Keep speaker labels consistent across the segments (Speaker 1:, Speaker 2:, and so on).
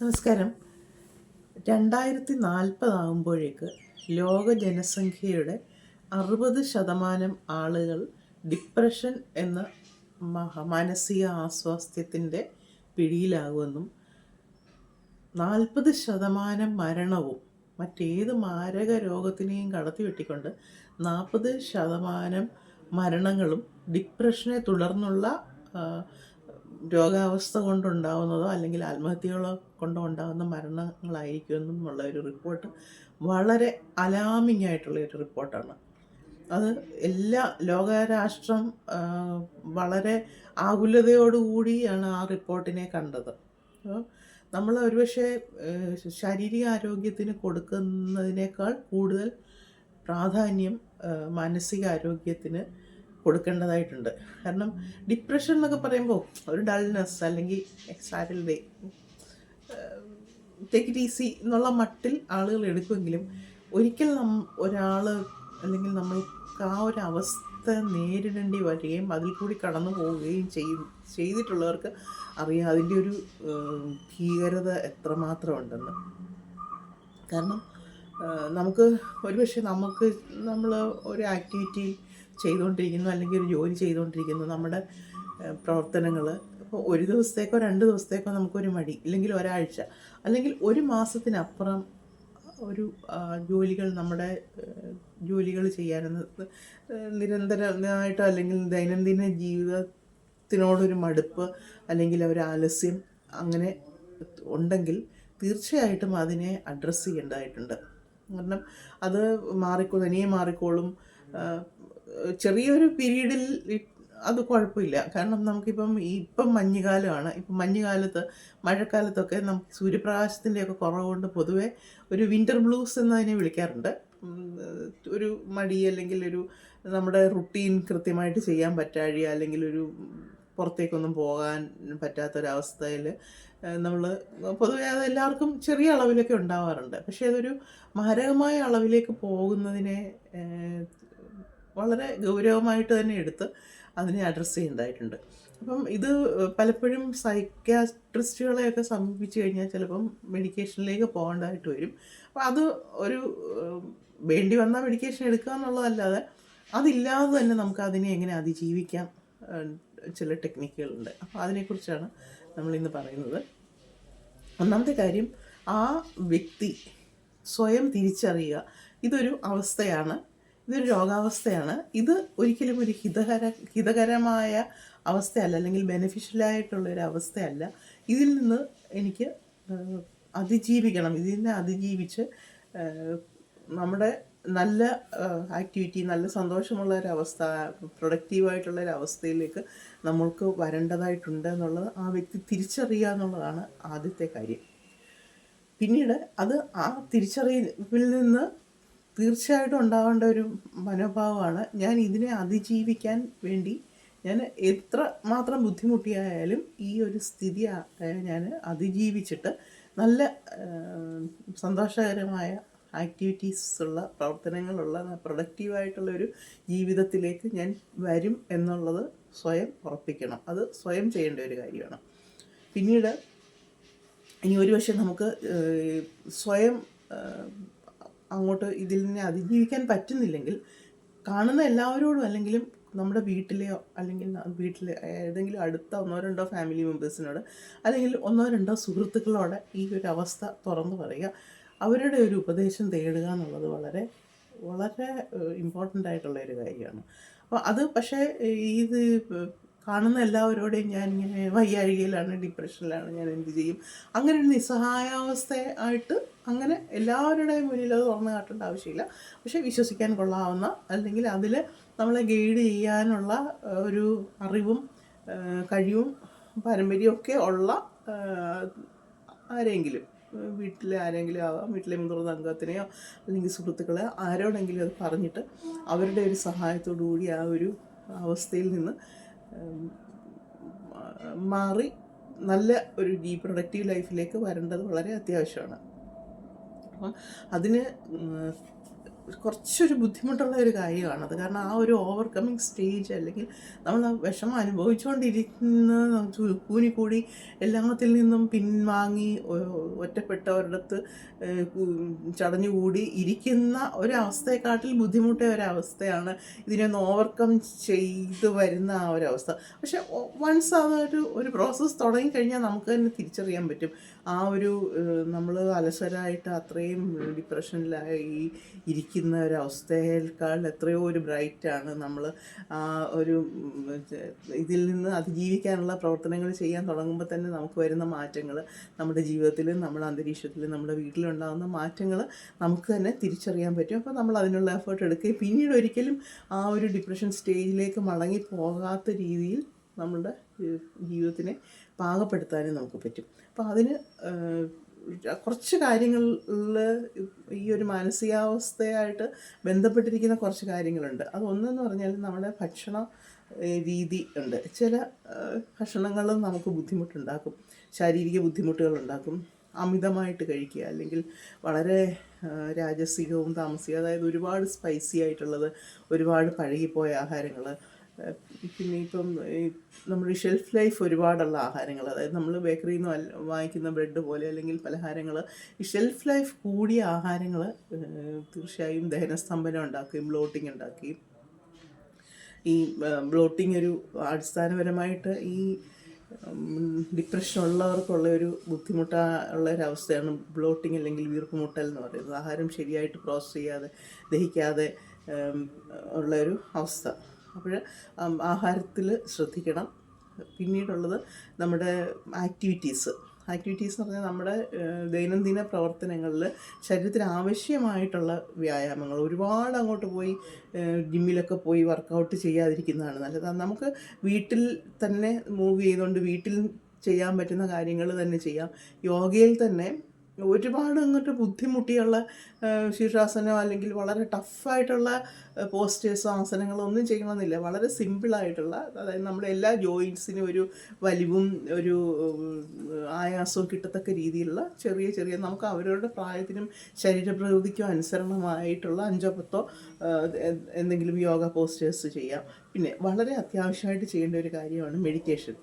Speaker 1: നമസ്കാരം. രണ്ടായിരത്തി നാൽപ്പതാകുമ്പോഴേക്ക് ലോക ജനസംഖ്യയുടെ അറുപത് ശതമാനം ആളുകൾ ഡിപ്രഷൻ എന്ന മഹ മാനസിക ആസ്വാസ്ഥ്യത്തിന്റെ പിടിയിലാകുമെന്നും നാൽപ്പത് ശതമാനം മരണവും മറ്റേത് മാരക രോഗത്തിനെയും കടത്തി വെട്ടിക്കൊണ്ട് നാൽപ്പത് ശതമാനം മരണങ്ങളും ഡിപ്രഷനെ തുടർന്നുള്ള രോഗാവസ്ഥ കൊണ്ടുണ്ടാവുന്നതോ അല്ലെങ്കിൽ ആത്മഹത്യകളോ കൊണ്ടോ ഉണ്ടാകുന്ന മരണങ്ങളായിരിക്കും എന്നുള്ള ഒരു റിപ്പോർട്ട് വളരെ അലാമിംഗ് ആയിട്ടുള്ള ഒരു റിപ്പോർട്ടാണ്. അത് എല്ലാ ലോകരാഷ്ട്രം വളരെ ആകുലതയോടുകൂടിയാണ് ആ റിപ്പോർട്ടിനെ കണ്ടത്. നമ്മൾ ഒരുപക്ഷെ ശാരീരിക ആരോഗ്യത്തിന് കൊടുക്കുന്നതിനേക്കാൾ കൂടുതൽ പ്രാധാന്യം മാനസിക ആരോഗ്യത്തിന് കൊടുക്കേണ്ടതായിട്ടുണ്ട്. കാരണം ഡിപ്രഷൻ എന്നൊക്കെ പറയുമ്പോൾ ഒരു ഡൾനെസ് അല്ലെങ്കിൽ എക്സാറ്റിൽ ഡേ ടേക്ക് ഇറ്റ് ഈസി എന്നുള്ള മട്ടിൽ ആളുകൾ എടുക്കുമെങ്കിലും ഒരിക്കൽ നം ഒരാൾ അല്ലെങ്കിൽ നമ്മൾക്ക് ആ ഒരു അവസ്ഥ നേരിടേണ്ടി വരികയും അതിൽ കൂടി കടന്നു പോവുകയും ചെയ്യും ചെയ്തിട്ടുള്ളവർക്ക് അറിയാം അതിന്റെ ഒരു ഭീകരത എത്രമാത്രം ഉണ്ടെന്ന് കാരണം നമുക്ക് ഒരുപക്ഷെ നമുക്ക് നമ്മൾ ഒരു ആക്ടിവിറ്റി ചെയ്തുകൊണ്ടിരിക്കുന്നു അല്ലെങ്കിൽ ഒരു ജോലി ചെയ്തുകൊണ്ടിരിക്കുന്നു നമ്മുടെ പ്രവർത്തനങ്ങൾ അപ്പോൾ ഒരു ദിവസത്തേക്കോ രണ്ട് ദിവസത്തേക്കോ നമുക്കൊരു മടി ഇല്ലെങ്കിൽ ഒരാഴ്ച അല്ലെങ്കിൽ ഒരു മാസത്തിനപ്പുറം ഒരു ജോലികൾ നമ്മുടെ ജോലികൾ ചെയ്യാനെന്ന് നിരന്തരമായിട്ടോ അല്ലെങ്കിൽ ദൈനംദിന ജീവിതത്തിനോടൊരു മടുപ്പ് അല്ലെങ്കിൽ ഒരു ആലസ്യം അങ്ങനെ ഉണ്ടെങ്കിൽ തീർച്ചയായിട്ടും അതിനെ അഡ്രസ്സ് ചെയ്യേണ്ടതായിട്ടുണ്ട്. കാരണം അത് മാറിക്കോ ഇനിയും മാറിക്കോളും ചെറിയൊരു പീരീഡിൽ അത് കുഴപ്പമില്ല. കാരണം നമുക്കിപ്പം ഇപ്പം മഞ്ഞുകാലമാണ്. ഇപ്പം മഞ്ഞുകാലത്ത് മഴക്കാലത്തൊക്കെ നമുക്ക് സൂര്യപ്രകാശത്തിന്റെയൊക്കെ കുറവ് കൊണ്ട് പൊതുവെ ഒരു വിന്റർ ബ്ലൂസ് എന്നതിനെ വിളിക്കാറുണ്ട്. ഒരു മടി അല്ലെങ്കിൽ ഒരു നമ്മുടെ റുട്ടീൻ കൃത്യമായിട്ട് ചെയ്യാൻ പറ്റാഴിക അല്ലെങ്കിൽ ഒരു പുറത്തേക്കൊന്നും പോകാൻ പറ്റാത്തൊരവസ്ഥയിൽ നമ്മൾ പൊതുവെ അത് എല്ലാവർക്കും ചെറിയ അളവിലൊക്കെ ഉണ്ടാവാറുണ്ട്. പക്ഷേ അതൊരു മാരകമായ അളവിലേക്ക് പോകുന്നതിനെ വളരെ ഗൗരവമായിട്ട് തന്നെ എടുത്ത് അതിനെ അഡ്രസ്സ് ചെയ്യേണ്ടതായിട്ടുണ്ട്. അപ്പം ഇത് പലപ്പോഴും സൈക്യാട്രിസ്റ്റുകളെയൊക്കെ സമീപിച്ചു കഴിഞ്ഞാൽ ചിലപ്പം മെഡിക്കേഷനിലേക്ക് പോകേണ്ടതായിട്ട് വരും. അപ്പം അത് ഒരു വേണ്ടി വന്നാൽ മെഡിക്കേഷൻ എടുക്കുക എന്നുള്ളതല്ലാതെ അതില്ലാതെ തന്നെ നമുക്ക് അതിനെ എങ്ങനെ അതിജീവിക്കാം ചില ടെക്നിക്കുകളുണ്ട് അപ്പോൾ അതിനെക്കുറിച്ചാണ് നമ്മൾ ഇന്ന് പറയുന്നത്. ഒന്നാമത്തെ കാര്യം ആ വ്യക്തി സ്വയം തിരിച്ചറിയുക ഇതൊരു അവസ്ഥയാണ്. ഇതൊരു രോഗാവസ്ഥയാണ്. ഇത് ഒരിക്കലും ഒരു ഹിതകര ഹിതകരമായ അവസ്ഥയല്ല അല്ലെങ്കിൽ ബെനിഫിഷ്യലായിട്ടുള്ള ഒരു അവസ്ഥയല്ല. ഇതിൽ നിന്ന് എനിക്ക് അതിജീവിക്കണം. ഇതിനെ അതിജീവിച്ച് നമ്മുടെ നല്ല ആക്ടിവിറ്റി നല്ല സന്തോഷമുള്ള ഒരു അവസ്ഥ പ്രൊഡക്റ്റീവായിട്ടുള്ള ഒരു അവസ്ഥയിലേക്ക് നമ്മൾക്ക് വരേണ്ടതായിട്ടുണ്ട് എന്നുള്ളത് ആ വ്യക്തി തിരിച്ചറിയുക എന്നുള്ളതാണ് ആദ്യത്തെ കാര്യം. പിന്നീട് അത് ആ തിരിച്ചറിവിൽ നിന്ന് തീർച്ചയായിട്ടും ഉണ്ടാവേണ്ട ഒരു മനോഭാവമാണ്. ഞാൻ ഇതിനെ അതിജീവിക്കാൻ വേണ്ടി ഞാൻ എത്ര മാത്രം ബുദ്ധിമുട്ടിയായാലും ഈ ഒരു സ്ഥിതി ഞാൻ അതിജീവിച്ചിട്ട് നല്ല സന്തോഷകരമായ ആക്ടിവിറ്റീസ് ഉള്ള പ്രവർത്തനങ്ങളുള്ള പ്രൊഡക്റ്റീവായിട്ടുള്ള ഒരു ജീവിതത്തിലേക്ക് ഞാൻ വരും എന്നുള്ളത് സ്വയം ഉറപ്പിക്കണം. അത് സ്വയം ചെയ്യേണ്ട ഒരു കാര്യമാണ്. പിന്നീട് ഇനി ഒരു പക്ഷേ നമുക്ക് സ്വയം അങ്ങോട്ട് ഇതിൽ നിന്ന് അതിജീവിക്കാൻ പറ്റുന്നില്ലെങ്കിൽ കാണുന്ന എല്ലാവരോടും അല്ലെങ്കിലും നമ്മുടെ വീട്ടിലെയോ അല്ലെങ്കിൽ വീട്ടിലെ ഏതെങ്കിലും അടുത്ത ഒന്നോ രണ്ടോ ഫാമിലി മെമ്പേഴ്സിനോട് അല്ലെങ്കിൽ ഒന്നോ രണ്ടോ സുഹൃത്തുക്കളോട് ഈ ഒരു അവസ്ഥ തുറന്നു പറയുക. അവരുടെ ഒരു ഉപദേശം തേടുക എന്നുള്ളത് വളരെ വളരെ ഇമ്പോർട്ടന്റ് ആയിട്ടുള്ള ഒരു കാര്യമാണ്. അപ്പോൾ അത് പക്ഷേ ഇത് കാണുന്ന എല്ലാവരോടെയും ഞാൻ ഇങ്ങനെ വയ്യാഴികയിലാണ് ഡിപ്രഷനിലാണ് ഞാൻ എന്ത് ചെയ്യും? അങ്ങനെ ഒരു നിസ്സഹായാവസ്ഥ ആയിട്ട് അങ്ങനെ എല്ലാവരുടെയും മുന്നിൽ അത് തുറന്നു കാട്ടേണ്ട ആവശ്യമില്ല. പക്ഷേ വിശ്വസിക്കാൻ കൊള്ളാവുന്ന അല്ലെങ്കിൽ അതിൽ നമ്മളെ ഗൈഡ് ചെയ്യാനുള്ള ഒരു അറിവും കഴിവും പാരമ്പര്യവും ഒക്കെ ഉള്ള ആരെങ്കിലും വീട്ടിലെ ആരെങ്കിലും ആവാം വീട്ടിലെ മുതിർന്ന അംഗത്തിനെയോ അല്ലെങ്കിൽ സുഹൃത്തുക്കളെ ആരോടെങ്കിലും അത് പറഞ്ഞിട്ട് അവരുടെ ഒരു സഹായത്തോടു കൂടി ആ ഒരു അവസ്ഥയിൽ നിന്ന് മാറി നല്ല ഒരു ഡീ പ്രൊഡക്റ്റീവ് ലൈഫിലേക്ക് വരേണ്ടത് വളരെ അത്യാവശ്യമാണ്. അപ്പം അതിന് കുറച്ചൊരു ബുദ്ധിമുട്ടുള്ള ഒരു കാര്യമാണത് കാരണം ആ ഒരു ഓവർകമ്മിങ് സ്റ്റേജ് അല്ലെങ്കിൽ നമ്മൾ വിഷമം അനുഭവിച്ചുകൊണ്ടിരിക്കുന്ന കൂനി കൂടി എല്ലാത്തിൽ നിന്നും പിൻവാങ്ങി ഒ- ഒറ്റപ്പെട്ട ഒരിടത്ത് ഏഹ്, കു- ചടഞ്ഞുകൂടി ഇരിക്കുന്ന ഒരവസ്ഥയെക്കാട്ടിൽ ബുദ്ധിമുട്ടിയ ഒരവസ്ഥയാണ് ഇതിനൊന്ന് ഓവർകം ചെയ്ത് വരുന്ന ആ ഒരവസ്ഥ. പക്ഷെ വൺസ് അതൊരു ഒരു പ്രോസസ്സ് തുടങ്ങിക്കഴിഞ്ഞാൽ നമുക്ക് തന്നെ തിരിച്ചറിയാൻ പറ്റും. ആ ഒരു നമ്മൾ അലസരായിട്ട് അത്രയും ഡിപ്രഷനിലായി ഇരിക്കുന്ന ഒരവസ്ഥയേക്കാൾ എത്രയോ ഒരു ബ്രൈറ്റാണ് നമ്മൾ ആ ഒരു ഇതിൽ നിന്ന് അതിജീവിക്കാനുള്ള പ്രവർത്തനങ്ങൾ ചെയ്യാൻ തുടങ്ങുമ്പോൾ തന്നെ നമുക്ക് വരുന്ന മാറ്റങ്ങൾ നമ്മുടെ ജീവിതത്തിലും നമ്മുടെ അന്തരീക്ഷത്തിലും നമ്മുടെ വീട്ടിലുണ്ടാകുന്ന മാറ്റങ്ങൾ നമുക്ക് തന്നെ തിരിച്ചറിയാൻ പറ്റും. അപ്പോൾ നമ്മൾ അതിനുള്ള എഫേർട്ട് എടുക്കുകയും പിന്നീട് ഒരിക്കലും ആ ഒരു ഡിപ്രഷൻ സ്റ്റേജിലേക്ക് മടങ്ങി പോകാത്ത രീതിയിൽ നമ്മളുടെ ജീവിതത്തിനെ പാകപ്പെടുത്താനും നമുക്ക് പറ്റും. അപ്പോൾ അതിന് കുറച്ച് കാര്യങ്ങളിൽ ഈ ഒരു മാനസികാവസ്ഥയായിട്ട് ബന്ധപ്പെട്ടിരിക്കുന്ന കുറച്ച് കാര്യങ്ങളുണ്ട്. അതൊന്നെന്ന് പറഞ്ഞാൽ നമ്മുടെ ഭക്ഷണ രീതി ഉണ്ട്. ചില ഭക്ഷണങ്ങൾ നമുക്ക് ബുദ്ധിമുട്ടുണ്ടാക്കും. ശാരീരിക ബുദ്ധിമുട്ടുകൾ ഉണ്ടാക്കും അമിതമായിട്ട് കഴിക്കുക അല്ലെങ്കിൽ വളരെ രാജസികവും താമസിക്കുക. അതായത് ഒരുപാട് സ്പൈസി ആയിട്ടുള്ളത് ഒരുപാട് പഴകിപ്പോയ ആഹാരങ്ങൾ പിന്നെ ഇപ്പം നമ്മുടെ ഷെൽഫ് ലൈഫ് ഒരുപാടുള്ള ആഹാരങ്ങൾ അതായത് നമ്മൾ ബേക്കറിയിൽ നിന്ന് വാങ്ങിക്കുന്ന ബ്രെഡ് പോലെ അല്ലെങ്കിൽ പലഹാരങ്ങൾ ഈ ഷെൽഫ് ലൈഫ് കൂടിയ ആഹാരങ്ങൾ തീർച്ചയായും ദഹനസ്തംഭനം ഉണ്ടാക്കുകയും ബ്ലോട്ടിങ് ഉണ്ടാക്കുകയും ഈ ബ്ലോട്ടിംഗ് ഒരു അടിസ്ഥാനപരമായിട്ട് ഈ ഡിപ്രഷൻ ഉള്ളവർക്കുള്ള ഒരു ബുദ്ധിമുട്ടുള്ള ഒരു അവസ്ഥയാണ് ബ്ലോട്ടിംഗ് അല്ലെങ്കിൽ വീർപ്പുമുട്ടൽ എന്ന് പറയുന്നത്. ആഹാരം ശരിയായിട്ട് പ്രോസസ്സ് ചെയ്യാതെ ദഹിക്കാതെ ഉള്ള ഒരു അവസ്ഥ. അപ്പോൾ ആഹാരത്തിൽ ശ്രദ്ധിക്കണം. പിന്നീടുള്ളത് നമ്മുടെ ആക്ടിവിറ്റീസ്. ആക്ടിവിറ്റീസ് എന്ന് പറഞ്ഞാൽ നമ്മുടെ ദൈനംദിന പ്രവർത്തനങ്ങളിൽ ശരീരത്തിന് ആവശ്യമായിട്ടുള്ള വ്യായാമങ്ങൾ. ഒരുപാട് അങ്ങോട്ട് പോയി ജിമ്മിലൊക്കെ പോയി വർക്കൗട്ട് ചെയ്യാതിരിക്കുന്നതാണ് നല്ലത്. നമുക്ക് വീട്ടിൽ തന്നെ മൂവ് ചെയ്തുകൊണ്ട് വീട്ടിൽ ചെയ്യാൻ പറ്റുന്ന കാര്യങ്ങൾ തന്നെ ചെയ്യാം. യോഗയിൽ തന്നെ ഒരുപാട് അങ്ങോട്ട് ബുദ്ധിമുട്ടിയുള്ള ശീർഷാസനം അല്ലെങ്കിൽ വളരെ ടഫായിട്ടുള്ള പോസ്റ്റേഴ്സോ ആസനങ്ങളോ ഒന്നും ചെയ്യണമെന്നില്ല. വളരെ സിമ്പിളായിട്ടുള്ള അതായത് നമ്മുടെ എല്ലാ ജോയിൻസിനും ഒരു വലിവും ഒരു ആയാസവും കിട്ടത്തക്ക രീതിയിലുള്ള ചെറിയ ചെറിയ നമുക്ക് അവരവരുടെ പ്രായത്തിനും ശരീരപ്രകൃതിക്കും അനുസരണമായിട്ടുള്ള അഞ്ചോ പത്തോ എന്തെങ്കിലും യോഗ പോസ്റ്റേഴ്സ് ചെയ്യാം. പിന്നെ വളരെ അത്യാവശ്യമായിട്ട് ചെയ്യേണ്ട ഒരു കാര്യമാണ് മെഡിറ്റേഷൻ.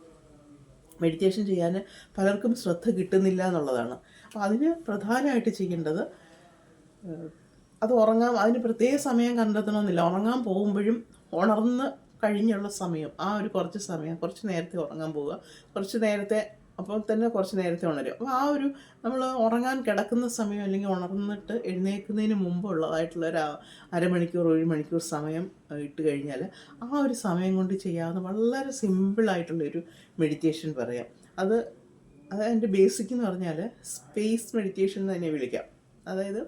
Speaker 1: മെഡിറ്റേഷൻ ചെയ്യാൻ പലർക്കും ശ്രദ്ധ കിട്ടുന്നില്ല എന്നുള്ളതാണ്. അപ്പോൾ അതിന് പ്രധാനമായിട്ട് ചെയ്യേണ്ടത് അത് ഉറങ്ങാൻ അതിന് പ്രത്യേക സമയം കണ്ടെത്തണമെന്നില്ല. ഉറങ്ങാൻ പോകുമ്പോഴും ഉണർന്ന് കഴിഞ്ഞുള്ള സമയം ആ ഒരു കുറച്ച് സമയം കുറച്ച് നേരത്തെ ഉറങ്ങാൻ പോവുക. കുറച്ച് നേരത്തെ അപ്പോൾ തന്നെ കുറച്ച് നേരത്തെ ഉണരും അപ്പോൾ ആ ഒരു നമ്മൾ ഉറങ്ങാൻ കിടക്കുന്ന സമയം അല്ലെങ്കിൽ ഉണർന്നിട്ട് എഴുന്നേൽക്കുന്നതിന് മുമ്പുള്ളതായിട്ടുള്ള ഒരു അരമണിക്കൂർ ഒരു മണിക്കൂർ സമയം ഇട്ട് കഴിഞ്ഞാൽ ആ ഒരു സമയം കൊണ്ട് ചെയ്യാവുന്ന വളരെ സിമ്പിളായിട്ടുള്ളൊരു മെഡിറ്റേഷൻ പറയാം. അത് അതിന്റെ ബേസിക് എന്ന് പറഞ്ഞാൽ സ്പേസ് മെഡിറ്റേഷൻ എന്ന് തന്നെ വിളിക്കാം. അതായത്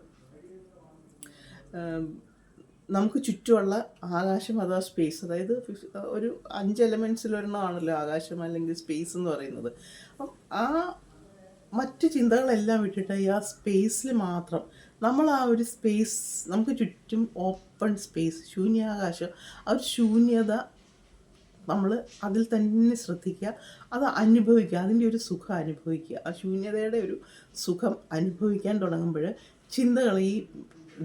Speaker 1: നമുക്ക് ചുറ്റുമുള്ള ആകാശം അഥവാ സ്പേസ് അതായത് ഒരു അഞ്ച് എലമെൻസിലൊരെണ്ണമാണല്ലോ ആകാശം അല്ലെങ്കിൽ സ്പേസ് എന്ന് പറയുന്നത്. അപ്പം ആ മറ്റ് ചിന്തകളെല്ലാം വിട്ടിട്ട് ഈ ആ സ്പേസിൽ മാത്രം നമ്മൾ ആ ഒരു സ്പേസ് നമുക്ക് ചുറ്റും ഓപ്പൺ സ്പേസ് ശൂന്യാകാശം ആ ഒരു ശൂന്യത നമ്മൾ അതിൽ തന്നെ ശ്രദ്ധിക്കുക. അത് അനുഭവിക്കുക. അതിന്റെ ഒരു സുഖം അനുഭവിക്കുക. ആ ശൂന്യതയുടെ ഒരു സുഖം അനുഭവിക്കാൻ തുടങ്ങുമ്പോൾ ചിന്തകൾ ഈ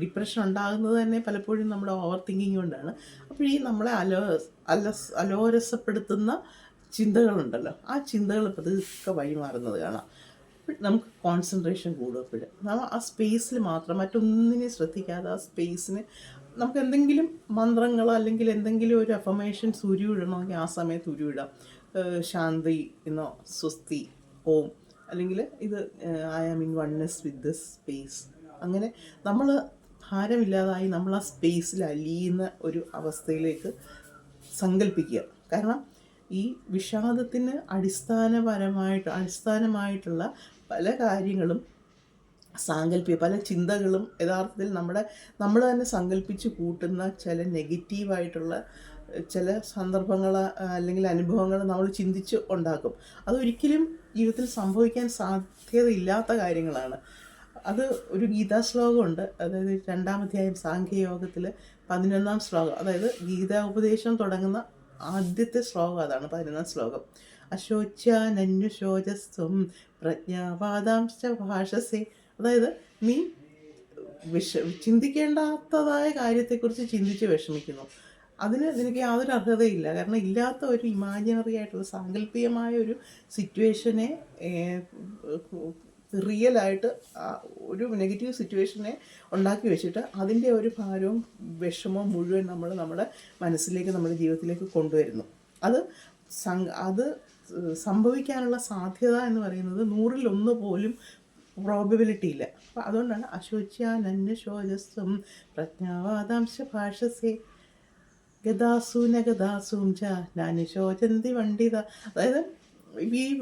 Speaker 1: ഡിപ്രഷൻ ഉണ്ടാകുന്നത് തന്നെ പലപ്പോഴും നമ്മുടെ ഓവർ തിങ്കിങ് കൊണ്ടാണ്. അപ്പോൾ ഈ നമ്മളെ അലോ അലസ് അലോരസപ്പെടുത്തുന്ന ചിന്തകളുണ്ടല്ലോ. ആ ചിന്തകൾ പതുക്കെ വഴിമാറുന്നത് കാണാം. അപ്പോൾ നമുക്ക് കോൺസെൻട്രേഷൻ കൂടും അപ്പോഴും നമ്മൾ ആ സ്പേസിൽ മാത്രം മറ്റൊന്നിനെ ശ്രദ്ധിക്കാതെ ആ സ്പേസിന് നമുക്ക് എന്തെങ്കിലും മന്ത്രങ്ങളോ അല്ലെങ്കിൽ എന്തെങ്കിലും ഒരു അഫമേഷൻ ഉരുവിടണമെങ്കിൽ ആ സമയത്ത് ഉരുവിടാം. ശാന്തി എന്നോ സ്വസ്തി ഓം. അല്ലെങ്കിൽ ഇത് I am in oneness with the space അങ്ങനെ നമ്മൾ ഭാരമില്ലാതായി നമ്മൾ ആ സ്പേസിൽ അലിയുന്ന ഒരു അവസ്ഥയിലേക്ക് സങ്കല്പിക്കുക കാരണം ഈ വിഷാദത്തിന് അടിസ്ഥാനപരമായിട്ട് അടിസ്ഥാനമായിട്ടുള്ള പല കാര്യങ്ങളും സാങ്കല്പിക പല ചിന്തകളും യഥാർത്ഥത്തിൽ നമ്മുടെ നമ്മൾ തന്നെ സങ്കല്പിച്ച് കൂട്ടുന്ന ചില നെഗറ്റീവായിട്ടുള്ള ചില സന്ദർഭങ്ങൾ അല്ലെങ്കിൽ അനുഭവങ്ങൾ നമ്മൾ ചിന്തിച്ച് ഉണ്ടാക്കും. അതൊരിക്കലും ജീവിതത്തിൽ സംഭവിക്കാൻ സാധ്യതയില്ലാത്ത കാര്യങ്ങളാണ്. അത് ഒരു ഗീതാ ശ്ലോകമുണ്ട് അതായത് രണ്ടാമധ്യായം സാഖ്യയോഗത്തിൽ പതിനൊന്നാം ശ്ലോകം. അതായത് ഗീതാ ഉപദേശം തുടങ്ങുന്ന ആദ്യത്തെ ശ്ലോകം അതാണ് പതിനൊന്നാം ശ്ലോകം. അശോച്യാനന്യുശോചസ്വം പ്രജ്ഞാവാദാംശ ഭാഷസേ അതായത് നീ വിഷ ചിന്തിക്കേണ്ടാത്തതായ കാര്യത്തെക്കുറിച്ച് ചിന്തിച്ച് വിഷമിക്കുന്നു. അതിന് നിനക്ക് യാതൊരു അർഹതയില്ല. കാരണം ഇല്ലാത്ത ഒരു ഇമാജിനറി ആയിട്ടുള്ള സാങ്കല്പികമായ ഒരു സിറ്റുവേഷനെ റിയലായിട്ട് ഒരു നെഗറ്റീവ് സിറ്റുവേഷനെ ഉണ്ടാക്കി വെച്ചിട്ട് അതിന്റെ ഒരു ഭാരവും വിഷമവും മുഴുവൻ നമ്മൾ നമ്മുടെ മനസ്സിലേക്ക് നമ്മുടെ ജീവിതത്തിലേക്ക് കൊണ്ടുവരുന്നു. അത് സം അത് സംഭവിക്കാനുള്ള സാധ്യത എന്ന് പറയുന്നത് നൂറിലൊന്ന് പോലും പ്രോബിലിറ്റി ഇല്ല. അപ്പം അതുകൊണ്ടാണ് അശോച്യാനന്യ ശോചസ്വം പ്രജ്ഞാവാദാംശ ഭാഷസേ ഗതാസൂനഗതാസൂം ഗതാസൂം ച വണ്ടിത. അതായത് ഈ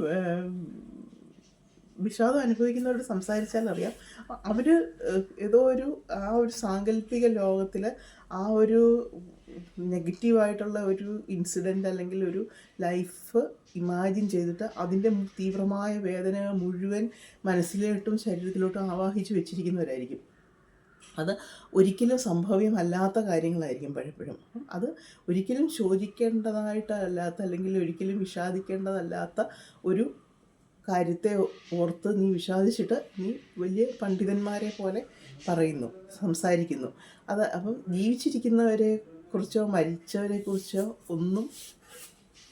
Speaker 1: വിഷാദം അനുഭവിക്കുന്നവരോട് സംസാരിച്ചാൽ അറിയാം അവർ ഏതോ ഒരു ആ ഒരു സാങ്കല്പിക ലോകത്തിൽ ആ ഒരു നെഗറ്റീവായിട്ടുള്ള ഒരു ഇൻസിഡന്റ് അല്ലെങ്കിൽ ഒരു ലൈഫ് ഇമാജിൻ ചെയ്തിട്ട് അതിന്റെ തീവ്രമായ വേദന മുഴുവൻ മനസ്സിലോട്ടും ശരീരത്തിലോട്ടും ആവാഹിച്ച് വെച്ചിരിക്കുന്നവരായിരിക്കും. അത് ഒരിക്കലും സംഭവ്യമല്ലാത്ത കാര്യങ്ങളായിരിക്കും പലപ്പോഴും. അത് ഒരിക്കലും ശോചിക്കേണ്ടതായിട്ടല്ലാത്ത അല്ലെങ്കിൽ ഒരിക്കലും വിഷാദിക്കേണ്ടതല്ലാത്ത ഒരു കാര്യത്തെ ഓർത്ത് നീ വിഷാദിച്ചിട്ട് നീ വലിയ പണ്ഡിതന്മാരെ പോലെ പറയുന്നു സംസാരിക്കുന്നു. അത് അപ്പം ജീവിച്ചിരിക്കുന്നവരെ കുറിച്ചോ മരിച്ചവരെ കുറിച്ചോ ഒന്നും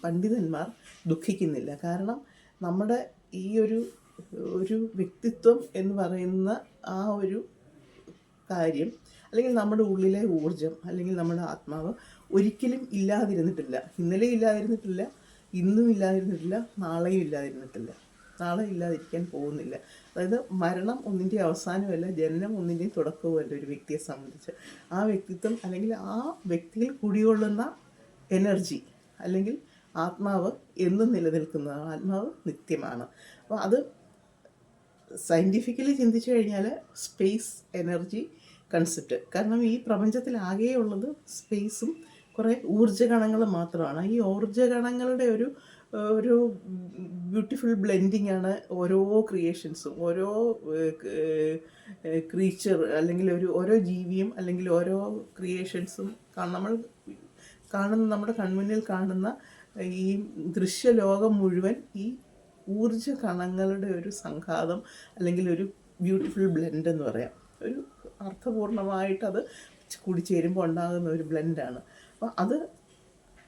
Speaker 1: പണ്ഡിതന്മാർ ദുഃഖിക്കുന്നില്ല. കാരണം നമ്മുടെ ഈ ഒരു ഒരു വ്യക്തിത്വം എന്ന് പറയുന്ന ആ ഒരു കാര്യം അല്ലെങ്കിൽ നമ്മുടെ ഉള്ളിലെ ഊർജം അല്ലെങ്കിൽ നമ്മുടെ ആത്മാവ് ഒരിക്കലും ഇല്ലാതിരുന്നിട്ടില്ല. ഇന്നലെ ഇല്ലാതിരുന്നിട്ടില്ല ഇന്നും ഇല്ലാതിരുന്നിട്ടില്ല നാളെയും ഇല്ലാതിരുന്നിട്ടില്ല. നാളെ ഇല്ലാതിരിക്കാൻ പോകുന്നില്ല. അതായത് മരണം ഒന്നിന്റെ അവസാനമല്ല ജനനം ഒന്നിന്റെയും തുടക്കവുമല്ല ഒരു വ്യക്തിയെ സംബന്ധിച്ച്. ആ വ്യക്തിത്വം അല്ലെങ്കിൽ ആ വ്യക്തിയിൽ കുടികൊള്ളുന്ന എനർജി അല്ലെങ്കിൽ ആത്മാവ് എന്നും നിലനിൽക്കുന്ന ആത്മാവ് നിത്യമാണ്. അപ്പോൾ അത് സയന്റിഫിക്കലി ചിന്തിച്ചു കഴിഞ്ഞാൽ സ്പേസ് എനർജി കൺസെപ്റ്റ്. കാരണം ഈ പ്രപഞ്ചത്തിൽ ആകെയുള്ളത് സ്പേസും കുറേ ഊർജ കണങ്ങളും മാത്രമാണ്. ഈ ഊർജ കണങ്ങളുടെ ഒരു ഒരു ബ്യൂട്ടിഫുൾ ബ്ലെൻഡിങ് ആണ് ഓരോ ക്രിയേഷൻസും. ഓരോ ക്രീച്ചർ അല്ലെങ്കിൽ ഒരു ഓരോ ജീവിയും അല്ലെങ്കിൽ ഓരോ ക്രിയേഷൻസും നമ്മൾ കാണുന്ന നമ്മുടെ കൺമുന്നിൽ കാണുന്ന ഈ ദൃശ്യലോകം മുഴുവൻ ഈ ഊർജ കണങ്ങളുടെ ഒരു സംഘാതം അല്ലെങ്കിൽ ഒരു ബ്യൂട്ടിഫുൾ ബ്ലെൻഡ് എന്ന് പറയാം. ഒരു അർത്ഥപൂർണമായിട്ട് അത് കൂടിച്ചേരുമ്പോൾ ഉണ്ടാകുന്ന ഒരു ബ്ലെൻഡാണ്. അപ്പോൾ അത്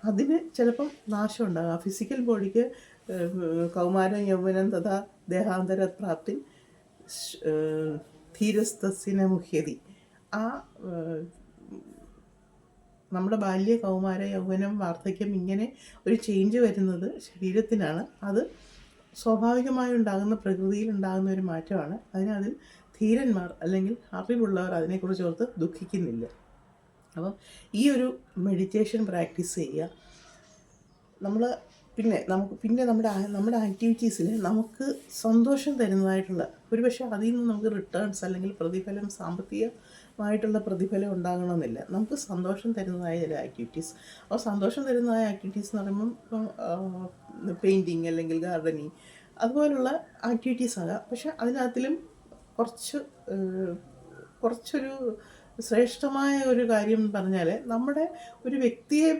Speaker 1: അതിന് ചിലപ്പോൾ നാശം ഉണ്ടാകും ആ ഫിസിക്കൽ ബോഡിക്ക് കൗമാര യൗവനം തഥാ ദേഹാന്തര പ്രാപ്തി ധീരസ്ഥസിന മുഹ്യതി ആ നമ്മുടെ ബാല്യ കൗമാര യൗവനം വാർദ്ധക്യം ഇങ്ങനെ ഒരു ചേഞ്ച് വരുന്നത് ശരീരത്തിനാണ്. അത് സ്വാഭാവികമായി ഉണ്ടാകുന്ന പ്രകൃതിയിൽ ഉണ്ടാകുന്ന ഒരു മാറ്റമാണ്. അതിനതിൽ ധീരന്മാർ അല്ലെങ്കിൽ അറിവുള്ളവർ അതിനെക്കുറിച്ച് ഓർത്ത് ദുഃഖിക്കുന്നില്ല. അപ്പം ഈ ഒരു മെഡിറ്റേഷൻ പ്രാക്ടീസ് ചെയ്യുക. നമ്മൾ പിന്നെ നമുക്ക് പിന്നെ നമ്മുടെ നമ്മുടെ ആക്ടിവിറ്റീസിൽ നമുക്ക് സന്തോഷം തരുന്നതായിട്ടുള്ള ഒരുപക്ഷെ അതിൽ നിന്ന് നമുക്ക് റിട്ടേൺസ് അല്ലെങ്കിൽ പ്രതിഫലം സാമ്പത്തികമായിട്ടുള്ള പ്രതിഫലം ഉണ്ടാകണമെന്നില്ല. നമുക്ക് സന്തോഷം തരുന്നതായ ചില ആക്ടിവിറ്റീസ് അപ്പോൾ സന്തോഷം തരുന്നതായ ആക്ടിവിറ്റീസ് എന്ന് പറയുമ്പം ഇപ്പം പെയിന്റിങ് അല്ലെങ്കിൽ ഗാർഡനിങ് അതുപോലുള്ള ആക്ടിവിറ്റീസ് ആകാം. പക്ഷെ അതിനകത്തിലും കുറച്ച് കുറച്ചൊരു ശ്രേഷ്ഠമായ ഒരു കാര്യം പറഞ്ഞാൽ നമ്മുടെ ഒരു വ്യക്തിയെ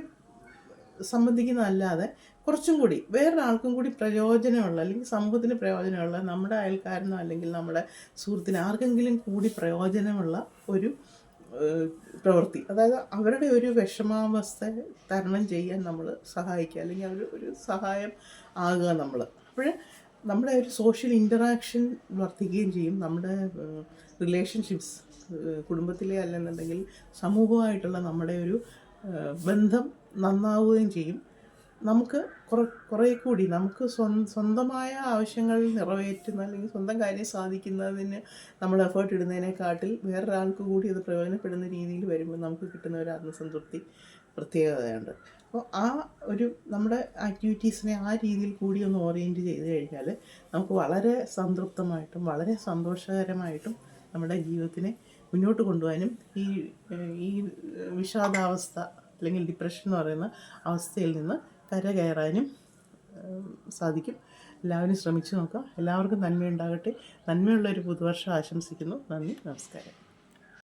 Speaker 1: സംബന്ധിക്കുന്നതല്ലാതെ കുറച്ചും കൂടി വേറൊരാൾക്കും കൂടി പ്രയോജനമുള്ള അല്ലെങ്കിൽ സമൂഹത്തിന് പ്രയോജനമുള്ള നമ്മുടെ അയൽക്കാരനോ അല്ലെങ്കിൽ നമ്മുടെ സുഹൃത്തിന് ആർക്കെങ്കിലും കൂടി പ്രയോജനമുള്ള ഒരു പ്രവൃത്തി. അതായത് അവരുടെ ഒരു വിഷമാവസ്ഥ തരണം ചെയ്യാൻ നമ്മൾ സഹായിക്കുക അല്ലെങ്കിൽ അവർ ഒരു സഹായം ആകുക നമ്മൾ അപ്പോൾ നമ്മുടെ ഒരു സോഷ്യൽ ഇന്ററാക്ഷൻ വർദ്ധിക്കുകയും ചെയ്യും. നമ്മുടെ റിലേഷൻഷിപ്സ് കുടുംബത്തിലെ അല്ലെന്നുണ്ടെങ്കിൽ സമൂഹമായിട്ടുള്ള നമ്മുടെ ഒരു ബന്ധം നന്നാവുകയും ചെയ്യും. നമുക്ക് കുറെ കുറേ കൂടി നമുക്ക് സ്വ- സ്വന്തമായ ആവശ്യങ്ങൾ നിറവേറ്റുന്ന അല്ലെങ്കിൽ സ്വന്തം കാര്യം സാധിക്കുന്നതിന് നമ്മൾ എഫേർട്ട് ഇടുന്നതിനെക്കാട്ടിൽ വേറൊരാൾക്ക് കൂടി അത് പ്രയോജനപ്പെടുന്ന രീതിയിൽ വരുമ്പോൾ നമുക്ക് കിട്ടുന്ന ഒരു ആത്മസംതൃപ്തി പ്രത്യേകതയുണ്ട്. അപ്പോൾ ആ ഒരു നമ്മുടെ ആക്ടിവിറ്റീസിനെ ആ രീതിയിൽ കൂടി ഒന്ന് ഓറിയന്റ് ചെയ്ത് കഴിഞ്ഞാൽ നമുക്ക് വളരെ സംതൃപ്തമായിട്ടും വളരെ സന്തോഷകരമായിട്ടും നമ്മുടെ ജീവിതത്തിനെ മുന്നോട്ട് കൊണ്ടുപോകാനും ഈ ഈ വിഷാദാവസ്ഥ അല്ലെങ്കിൽ ഡിപ്രഷൻ എന്ന് പറയുന്ന അവസ്ഥയിൽ നിന്ന് കരകയറാനും കയറാനും സാധിക്കും. എല്ലാവരും ശ്രമിച്ചു നോക്കാം എല്ലാവർക്കും നന്മയുണ്ടാകട്ടെ. നന്മയുള്ള ഒരു പുതുവർഷം ആശംസിക്കുന്നു. നന്ദി. നമസ്കാരം.